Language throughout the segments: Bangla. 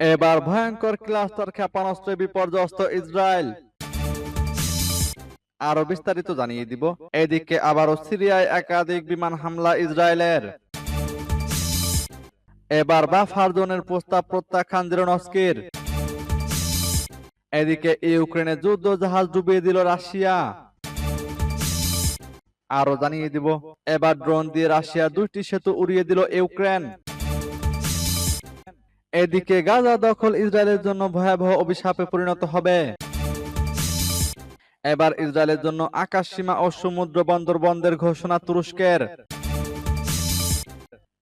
এবার ভয়ঙ্কর ক্লাস্টার ক্ষেপণাস্ত্রে বিপর্যস্ত ইসরায়েল। আরও বিস্তারিত জানিয়ে দিব। এদিকে আবারও সিরিয়ায় একাধিক বিমান হামলা ইসরায়েলের। এবার বাফার জোনের প্রস্তাব প্রত্যাখ্যান জেরোনস্কির। এদিকে ইউক্রেনে যুদ্ধ জাহাজ ডুবিয়ে দিল রাশিয়া। আরও জানিয়ে দিব, এবার ড্রোন দিয়ে রাশিয়া দুইটি সেতু উড়িয়ে দিল ইউক্রেন। এদিকে গাজা দখল ইসরায়েলের জন্য ভয়াবহ অভিশাপে পরিণত হবে। এবার ইসরায়েলের জন্য আকাশ সীমা ও সমুদ্র বন্দর বন্ধের ঘোষণা তুরস্কের।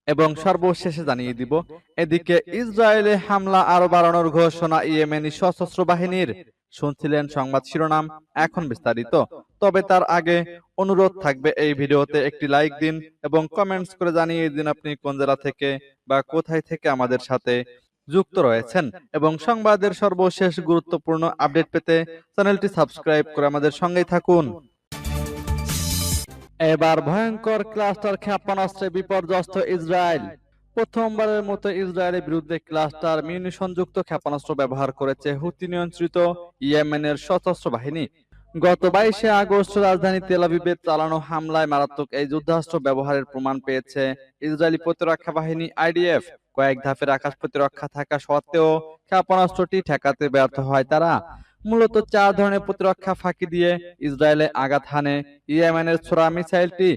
এবং সর্বশেষে জানিয়ে দিব, এদিকে ইসরায়েলে হামলা আরও বাড়ানোর ঘোষণা ইয়েমেনি সশস্ত্র বাহিনীর। শুনছিলেন সংবাদ শিরোনাম এখন বিস্তারিত। তবে তার আগে অনুরোধ থাকবে এই ভিডিওতে একটি লাইক দিন এবং কমেন্টস করে জানিয়ে দিন আপনি কোন জেলা থেকে বা কোথায় থেকে আমাদের সাথে যুক্ত রয়েছেন। এবং সংবাদের সর্বশেষ গুরুত্বপূর্ণ আপডেট পেতে চ্যানেলটি সাবস্ক্রাইব করে আমাদের সঙ্গেই থাকুন। এবার ভয়ঙ্কর ক্লাস্টার ক্ষেপণাস্ত্রে বিপর্যস্ত ইসরায়েল। প্রথমবারের মতো ইসরায়েলের বিরুদ্ধে ক্লাস্টার মিউনিশনযুক্ত ক্ষেপণাস্ত্র ব্যবহার করেছে হুতি নিয়ন্ত্রিত ইয়েমেনের সশস্ত্র বাহিনী। গত বাইশে আগস্ট রাজধানী তেলাবিবে চালানো হামলায় মারাত্মক এই যুদ্ধাস্ত্র ব্যবহারের প্রমাণ পেয়েছে ইসরায়েলি প্রতিরক্ষা বাহিনী আইডিএফ। কয়েক ধাপের আকাশ প্রতিরক্ষা থাকা সত্ত্বেও ক্ষেপণাস্ত্রটি ঠেকাতে ব্যর্থ হয় তারা। মূলত চার ধরনের প্রতিরক্ষা ফাঁকি দিয়ে ইসরায়েলে আঘাত হানে। ইয়েমেনের ছোড়া মিসাইলটি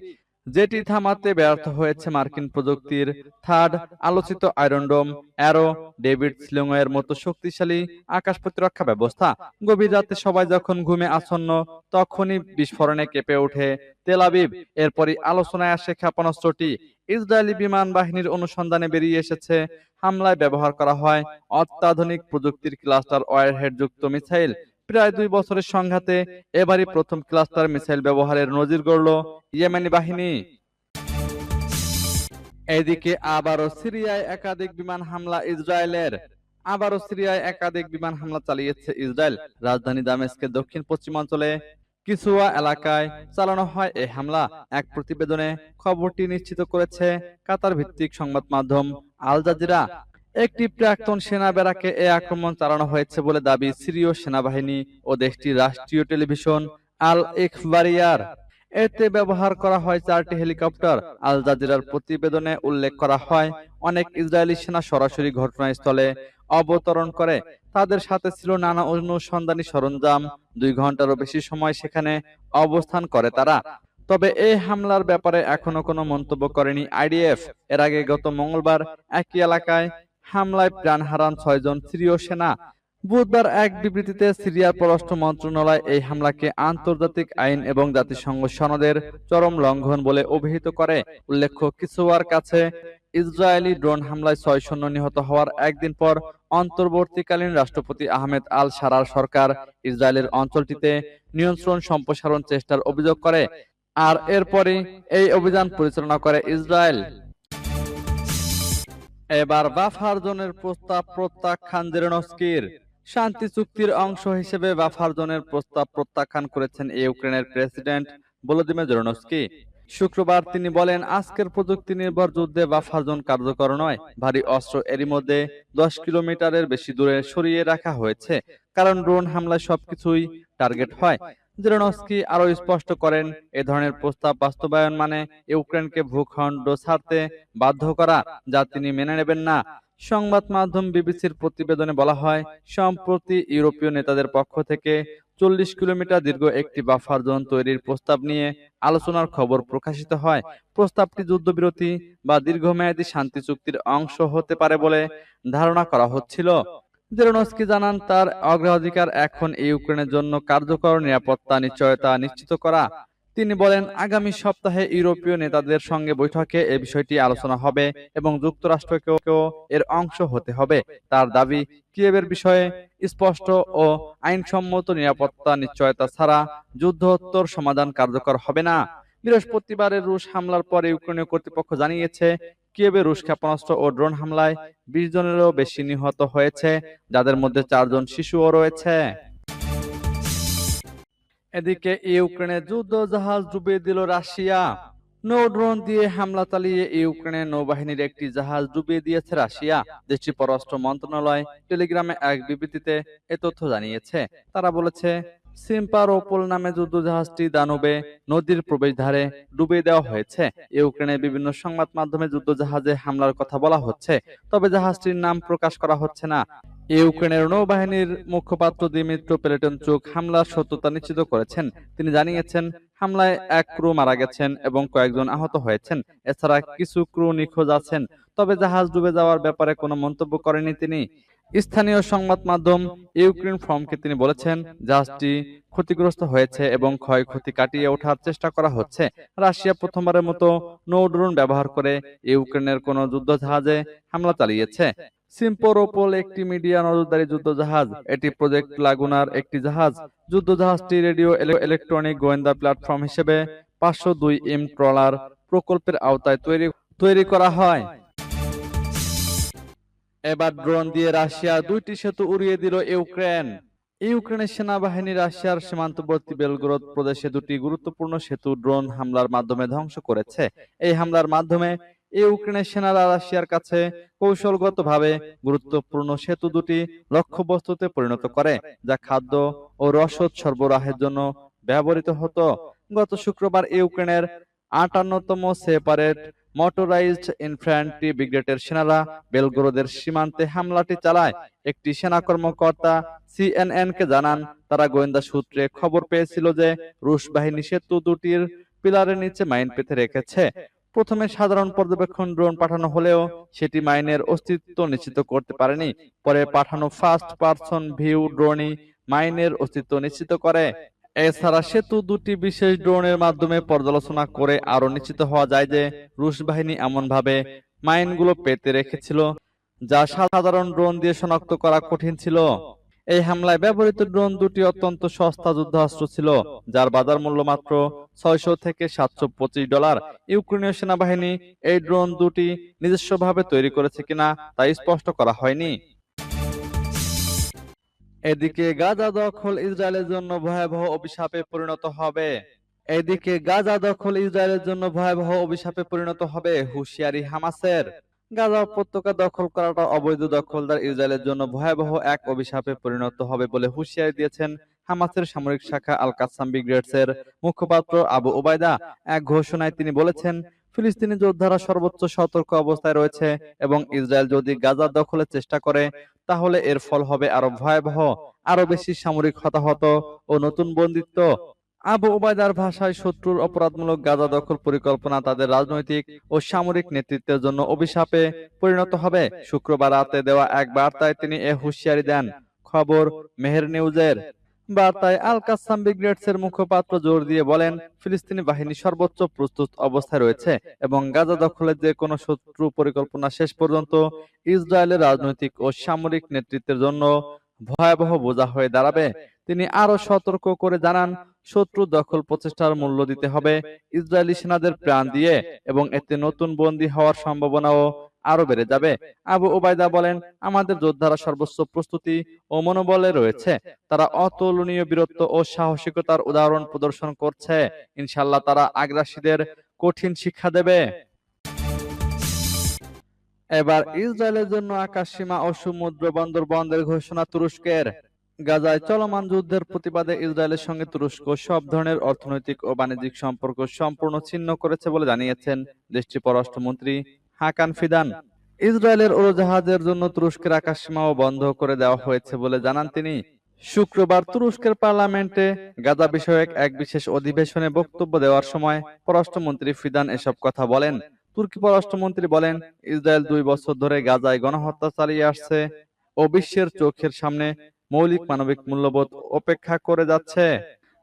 যেটি থামাতে ব্যর্থ হয়েছে মার্কিন প্রযুক্তির থার্ড আলোচিত আয়রনডোম অ্যারো, ডেভিড স্লিংয়ের মতো শক্তিশালী আকাশ প্রতিরক্ষা ব্যবস্থা। গভীর রাতে সবাই যখন ঘুমে আসন্ন, তখনই বিস্ফোরণে কেঁপে ওঠে তেলাবিব এরপরই আলোচনায় আসে ক্ষেপণাস্ত্রটি। ইসরায়েলি বিমান বাহিনীর অনুসন্ধানে বেরিয়ে এসেছে। হামলায় ব্যবহার করা হয় অত্যাধুনিক প্রযুক্তির ক্লাস্টার ওয়ারহেড যুক্ত মিসাইল। প্রায় দুই বছরের সংঘাতে এবারই প্রথম ক্লাস্টার মিসাইল ব্যবহারের নজির গড়ল ইয়েমেনি বাহিনী। এদিকে আবারও সিরিয়ায় একাধিক বিমান হামলা ইসরায়েলের। আবারও সিরিয়ায় একাধিক বিমান হামলা চালিয়েছে ইসরায়েল। রাজধানী দামেস্কের দক্ষিণ পশ্চিমাঞ্চলে কিছুয়া এলাকায় চালানো হয় এই হামলা। এক প্রতিবেদনে খবরটি নিশ্চিত করেছে কাতার ভিত্তিক সংবাদ মাধ্যম আল জাজিরা। একটি প্রাক্তন সেনা ব্যারাকে এ আক্রমণ চালানো হয়েছে বলে দাবি সিরীয় সেনাবাহিনী ও দেশটির রাষ্ট্রীয় টেলিভিশন আল ইখবারিয়ার এতে ব্যবহার করা হয় চারটি হেলিকপ্টার। আল জাজিরার প্রতিবেদনে উল্লেখ করা হয়, অনেক ইসরায়েলি সেনা সরাসরি ঘটনাস্থলে অবতরণ করে। তাদের সাথে ছিল নানা অনুসন্ধানী সরঞ্জাম। দুই ঘন্টারও বেশি সময় সেখানে অবস্থান করে তারা। তবে এই হামলার ব্যাপারে এখনও কোনো মন্তব্য করেনি আইডিএফ। এর আগে গত মঙ্গলবার একই এলাকায় হামলায় প্রাণ হারান ছয়জন সিরীয় সেনা। বুধবার এক বিবৃতিতে সিরিয়ার পররাষ্ট্র মন্ত্রণালয় এই হামলাকে আন্তর্জাতিক আইন এবং জাতিসংঘ সনদের চরম লঙ্ঘন বলে অভিহিত করে। উল্লেখ্য কিছুয়ার কাছে ইসরায়েলি ড্রোন হামলায় ছয় শূন্য নিহত হওয়ার একদিন পর অন্তর্বর্তীকালীন রাষ্ট্রপতি আহমেদ আল সারার সরকার ইসরায়েলের অঞ্চলটিতে নিয়ন্ত্রণ সম্প্রসারণ চেষ্টার অভিযোগ করে। আর এরপরই এই অভিযান পরিচালনা করে ইসরায়েল। এবার বাফার জোনের প্রস্তাব প্রত্যাখ্যান জেরেনস্কির শান্তি চুক্তির অংশ হিসেবে বাফার জোনের প্রস্তাব প্রত্যাখ্যান করেছেন ইউক্রেনের প্রেসিডেন্ট ভলোদিমির জেরেনস্কি। শুক্রবার তিনি বলেন, আজকের প্রযুক্তি নির্ভর যুদ্ধে বাফার জোন কার্যকর নয়, ভারী অস্ত্র এরই মধ্যে দশ কিলোমিটারের বেশি দূরে সরিয়ে রাখা হয়েছে। কারণ ড্রোন হামলায় সবকিছুই টার্গেট হয়। জেরনস্কি আরও স্পষ্ট করেন, এ ধরনের প্রস্তাব বাস্তবায়ন মানে ইউক্রেনকে ভূখণ্ড ছাড়তে বাধ্য করা, যা তিনি মেনে নেবেন না। সংবাদ মাধ্যম বিবিসির প্রতিবেদনে বলা হয়, সম্প্রতি ইউরোপীয় নেতাদের পক্ষ থেকে চল্লিশ কিলোমিটার দীর্ঘ একটি বাফার জোন তৈরির প্রস্তাব নিয়ে আলোচনার খবর প্রকাশিত হয়। প্রস্তাবটি যুদ্ধবিরতি বা দীর্ঘমেয়াদী শান্তি চুক্তির অংশ হতে পারে বলে ধারণা করা হচ্ছিল। জেরোনস্কি জানান, তার অগ্রাধিকার এখন ইউক্রেনের জন্য কার্যকর নিরাপত্তা নিশ্চয়তা নিশ্চিত করা। তিনি বলেন, আগামী সপ্তাহে ইউরোপীয় নেতাদের সঙ্গে বৈঠকে এ বিষয়টি আলোচনা হবে এবং যুক্তরাষ্ট্রকেও এর অংশ হতে হবে। তার দাবি কিয়েবের বিষয়ে স্পষ্ট ও আইনসম্মত নিরাপত্তা নিশ্চয়তা ছাড়া যুদ্ধোত্তর সমাধান কার্যকর হবে না। বৃহস্পতিবারের রুশ হামলার পর ইউক্রেনীয় কর্তৃপক্ষ জানিয়েছে কিয়েবে রুশ ক্ষেপণাস্ত্র ও ড্রোন হামলায় বিশ জনেরও বেশি নিহত হয়েছে, যাদের মধ্যে চারজন শিশুও রয়েছে। এদিকে ইউক্রেনের যুদ্ধ জাহাজ ডুবিয়ে দিল রাশিয়া। নৌ ড্রোন দিয়ে হামলা চালিয়ে ইউক্রেনের নৌবাহিনীর একটি জাহাজ ডুবিয়ে দিয়েছে রাশিয়া। দেশটির পররাষ্ট্র মন্ত্রণালয় টেলিগ্রামে এক বিবৃতিতে এ তথ্য জানিয়েছে। তারা বলেছে সিম্পারোপোল নামে যুদ্ধজাহাজটি দানুবে, নদীর প্রবেশদ্বারে ডুবিয়ে দেওয়া হয়েছে। ইউক্রেনের বিভিন্ন সংবাদ মাধ্যমে যুদ্ধজাহাজে হামলার কথা বলা হচ্ছে, তবে জাহাজটির নাম প্রকাশ করা হচ্ছে না। ইউক্রেনের নৌবাহিনীর মুখপাত্র দিমিত্র পেলেটনচুক হামলার সত্যতা নিশ্চিত করেছেন। তিনি জানিয়েছেন, হামলায় এক ক্রু মারা গেছেন এবং কয়েকজন আহত হয়েছেন। এছাড়া কিছু ক্রু নিখোঁজ আছেন, তবে জাহাজ ডুবে যাওয়ার ব্যাপারে কোনো মন্তব্য করেনি তিনি। স্থানীয় সংবাদ মাধ্যম ইউক্রেন ফর্মকে তিনি বলেছেন, জাহাজটি ক্ষতিগ্রস্ত হয়েছে এবং ক্ষয়ক্ষতি কাটিয়ে ওঠার চেষ্টা করা হচ্ছে। রাশিয়া প্রথমবারের মতো নৌ ড্রোন ব্যবহার করে ইউক্রেনের কোনো যুদ্ধজাহাজে হামলা চালিয়েছে। সিম্পোরোপোল একটি মিডিয়া নজরদারি যুদ্ধজাহাজ। এটি প্রজেক্ট লাগুনার একটি জাহাজ। যুদ্ধজাহাজটি রেডিও ইলে- ইলেকট্রনিক গোয়েন্দা প্ল্যাটফর্ম হিসেবে পাঁচশো দুই এম ট্রলার প্রকল্পের আওতায় তৈরি তৈরি করা হয়। এবার ড্রোন দিয়ে রাশিয়া দুইটি সেতু উড়িয়ে দিল ইউক্রেন। ইউক্রেনের সেনাবাহিনী রাশিয়ার সীমান্তবর্তী বেলগ্রদ প্রদেশে দুটি গুরুত্বপূর্ণ সেতু ড্রোন হামলার মাধ্যমে ধ্বংস করেছে। এই হামলার মাধ্যমে ইউক্রেনের সেনারা রাশিয়ার কাছে কৌশলগতভাবে গুরুত্বপূর্ণ সেতু দুটি লক্ষ্যবস্তুতে পরিণত করে, যা খাদ্য ও রসদ সরবরাহের জন্য ব্যবহৃত হতো। গত শুক্রবার ইউক্রেনের আটান্নতম সেপারেট মোটরাইজড ইনফ্যান্ট্রি ব্রিগেডের সেনারা বেলগোরদের সীমান্তে হামলাটি চালায়। একটি সেনা কর্মকর্তা সিএনএন কে জানান, তারা গোয়েন্দা সূত্রে খবর পেয়েছিল যে রুশ বাহিনী সেতু দুটির পিলারের নিচে মাইন পেতে রেখেছে। প্রথমে সাধারণ পর্যবেক্ষণ ড্রোন পাঠানো হলেও সেটি মাইনের অস্তিত্ব নিশ্চিত করতে পারেনি। পরে পাঠানো ফার্স্ট পারসন ভিউ ড্রোনই মাইনের অস্তিত্ব নিশ্চিত করে। এছাড়া সেতু দুটি বিশেষ ড্রোনের মাধ্যমে পর্যালোচনা করে আরও নিশ্চিত হওয়া যায় যে রুশ বাহিনী এমনভাবে মাইনগুলো পেতে রেখেছিল, যা সাধারণ ড্রোন দিয়ে শনাক্ত করা কঠিন ছিল। এই হামলায় ব্যবহৃত ড্রোন দুটি অত্যন্ত সস্তা যুদ্ধাস্ত্র ছিল, যার বাজার মূল্য মাত্র ছয়শো থেকে সাতশো পঁচিশ ডলার। ইউক্রেনীয় সেনাবাহিনী এই ড্রোন দুটি নিজস্বভাবে তৈরি করেছে কিনা তা স্পষ্ট করা হয়নি। এদিকে গাজা দখল ইসরায়েলের জন্য ভয়াবহ অভিশাপে পরিণত হবে। এদিকে গাজা দখল ইসরায়েলের জন্য ভয়াবহ অভিশাপে পরিণত হবে হুঁশিয়ারি হামাসের। গাজা উপত্যকা দখল করাটা অবৈধ দখলদার ইসরায়েলের জন্য ভয়াবহ এক অভিশাপে পরিণত হবে বলে হুঁশিয়ারি দিয়েছেন হামাসের সামরিক শাখা আল কাসাম ব্রিগেডসের মুখপাত্র আবু ওবায়দা। এক ঘোষণায় তিনি বলেছেন ফিলিস্তিনি যোদ্ধারা সর্বোচ্চ সতর্ক অবস্থায় রয়েছে এবং ইসরায়েল যদি গাজা দখলের চেষ্টা করে, তাহলে এর ফল হবে আরও ভয়াবহ, আরও বেশি সামরিক হতাহত ও নতুন বন্দিত্ব। আবু ওবায়দার ভাষায় শত্রুর অপরাধমূলক গাজা দখল পরিকল্পনা তাদের রাজনৈতিক ও সামরিক নেতৃত্বের জন্য অভিশাপে পরিণত হবে। শুক্রবার রাতে দেওয়া এক বার্তায় তিনি এ হুঁশিয়ারি দেন। খবর মেহের নিউজের। বার্তায় আল কাসাম ব্রিগেডস এর মুখপাত্র জোর দিয়ে বলেন, ফিলিস্তিনি বাহিনী সর্বোচ্চ প্রস্তুত অবস্থায় রয়েছে এবং গাজা দখলের যে কোনো শত্রু পরিকল্পনা শেষ পর্যন্ত ইসরায়েলের রাজনৈতিক ও সামরিক নেতৃত্বের জন্য ভয়াবহ বোঝা হয়ে দাঁড়াবে। তিনি আরও সতর্ক করে জানান, শত্রু দখল প্রচেষ্টার মূল্য দিতে হবে, ইসরায়েলি সেনাদের প্রাণ দিয়ে এবং এতে নতুন বন্দী হওয়ার সম্ভাবনাও আরও বেড়ে যাবে। আবু ওবায়দা বলেন আমাদের যোদ্ধারা সর্বোচ্চ প্রস্তুতি ও মনোবলে রয়েছে। তারা অতুলনীয় বীরত্ব ও সাহসিকতার উদাহরণ প্রদর্শন করছে। ইনশাল্লাহ তারা আগ্রাসীদের কঠিন শিক্ষা দেবে। এবার ইসরায়েলের জন্য আকাশ সীমা ও সমুদ্র বন্দর বন্ধের ঘোষণা তুরস্কের। গাজায় চলমান যুদ্ধের প্রতিবাদে ইসরায়েলের সঙ্গে তুরস্ক সব ধরনের অর্থনৈতিক ও বাণিজ্যিক সম্পর্ক সম্পূর্ণ ছিন্ন করেছে বলে জানিয়েছেন দেশটির পররাষ্ট্রমন্ত্রী হাকান ফিদান। ইসরায়েলের উড়োজাহাজের জন্য তুরস্কের আকাশসীমাও বন্ধ করে দেওয়া হয়েছে বলে জানান তিনি। শুক্রবার তুরস্কের পার্লামেন্টে গাজা বিষয়ক এক বিশেষ অধিবেশনে বক্তব্য দেওয়ার সময় পররাষ্ট্রমন্ত্রী ফিদান এসব কথা বলেন। তুর্কি পররাষ্ট্রমন্ত্রী বলেন, ইসরায়েল দুই বছর ধরে গাজায় গণহত্যা চালিয়ে আসছে ও বিশ্বের চোখের সামনে মৌলিক মানবিক মূল্যবোধ অপেক্ষা করে যাচ্ছে।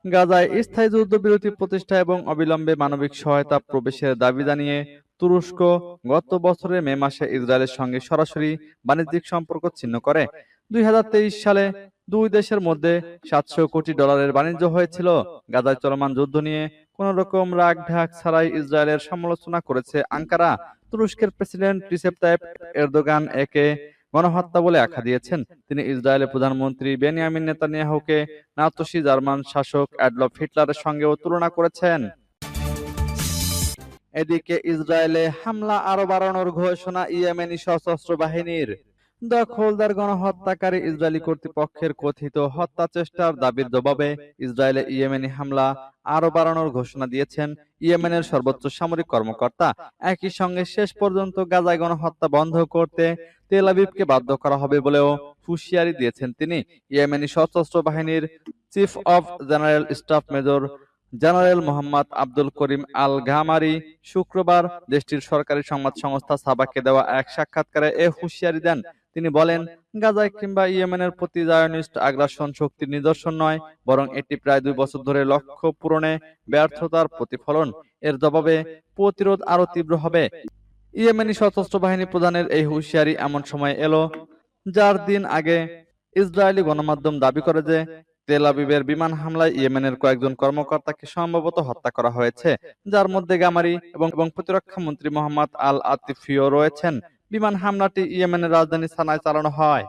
গাজায় স্থায়ী যুদ্ধবিরতি প্রতিষ্ঠা এবং অবিলম্বে মানবিক সহায়তা প্রবেশের দাবি জানিয়ে তুরস্ক গত বছরের মে মাসে ইসরায়েলের সঙ্গে সরাসরি বাণিজ্যিক সম্পর্ক ছিন্ন করে। দুই হাজার তেইশ সালে দুই দেশের মধ্যে সাতশো কোটি ডলারের বাণিজ্য হয়েছিল। গাজায় চলমান যুদ্ধ নিয়ে কোন রকম রাগ ঢাক ছাড়াই ইসরায়েলের সমালোচনা করেছে আঙ্কারা। তুরস্কের প্রেসিডেন্ট রিসেপ তাইপ এরদোগান একে গণহত্যা বলে আখ্যা দিয়েছেন। তিনি ইসরায়েলের প্রধানমন্ত্রী বেনিয়ামিন নেতানিয়াহুকে নাতসি জার্মান শাসক অ্যাডলফ হিটলারের সঙ্গেও তুলনা করেছেন। এদিকে ইসরায়েলে হামলা আরও বাড়ানোর ঘোষণা ইয়েমেনি সশস্ত্র বাহিনীর। দখলদার গণহত্যাকারী ইসরায়েলি কর্তৃপক্ষের কথিত হত্যা চেষ্টার দাবির জবাবে ইসরায়েলে ইয়েমেনি হামলা আরও বাড়ানোর ঘোষণা দিয়েছেন ইয়েমেনের সর্বোচ্চ সামরিক কর্মকর্তা। একই সঙ্গে শেষ পর্যন্ত গাজায় গণহত্যা বন্ধ করতে তেল আবিবকে বাধ্য করা হবে বলেও হুঁশিয়ারি দিয়েছেন তিনি। ইয়েমেনি সশস্ত্র বাহিনীর chief of general staff major general Mohammed Abdul Karim al Ghamari শুক্রবার দেশটির সরকারি সংবাদ সংস্থা সাবাকে দেওয়া এক সাক্ষাৎকারে এ হুঁশিয়ারি দেন। তিনি বলেন, গাজায় কিংবা ইয়েমেনের প্রতি জায়নিস্ট আগ্রাসন শক্তির নিদর্শন নয়, বরং এটি প্রায় দুই বছর ধরে লক্ষ্য পূরণে ব্যর্থতার প্রতিফলন। এর জবাবে প্রতিরোধ আরও তীব্র হবে। ইয়েমেনি সশস্ত্র বাহিনী প্রধানের এই হুঁশিয়ারি এমন সময় এলো, যার দিন আগে ইসরায়েলি গণমাধ্যম দাবি করে যে তেল আবিবের বিমান হামলায় ইয়েমেনের কয়েকজন কর্মকর্তাকে সম্ভবত হত্যা করা হয়েছে, যার মধ্যে গামারি এবং এবং প্রতিরক্ষা মন্ত্রী মোহাম্মদ আল আতিফিও রয়েছেন। বিমান হামলাটি ইয়েমেনের রাজধানী সানায় চালানো হয়।